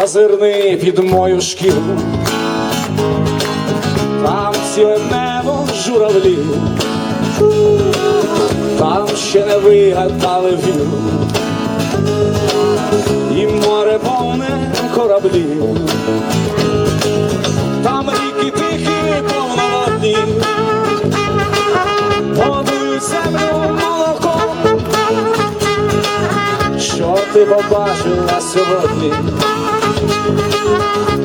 зазирни під мою шкіру, там ціле небо журавлів, там ще не вигадали віру, і море повне кораблів, побачила сьогодні.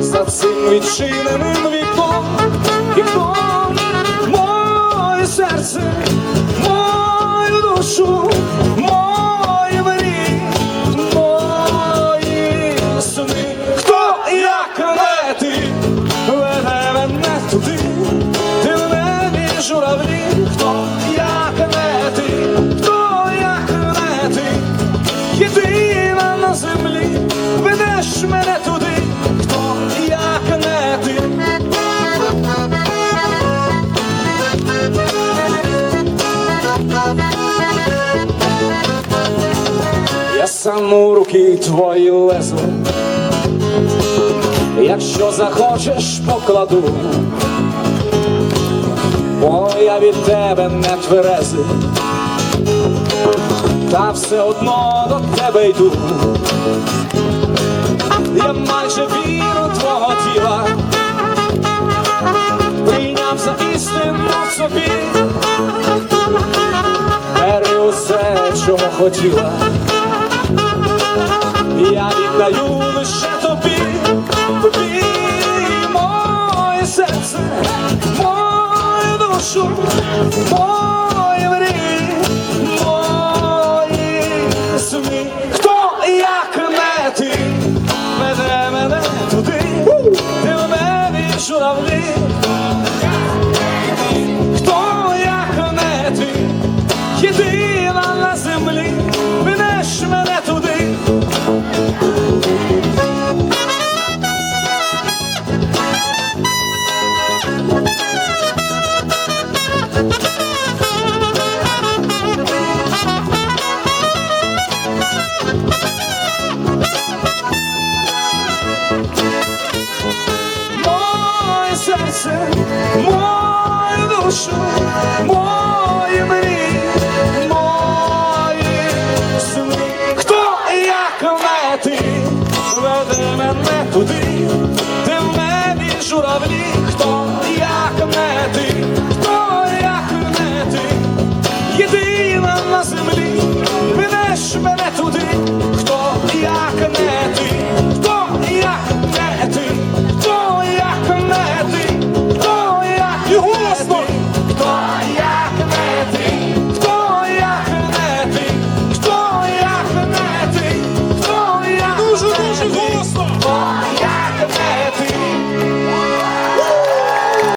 За цим відчиненим вікном, Я сам у руки твої лезу, якщо захочеш, покладу, бо я від тебе не тверезий, та все одно до тебе йду. Я майже віру твого тіла, прийняв за істину в собі, бери усе, чого хотіла. Я віддаю лише тобі, тобі моє серце, мою душу, мої Моє серце, мою душу, мою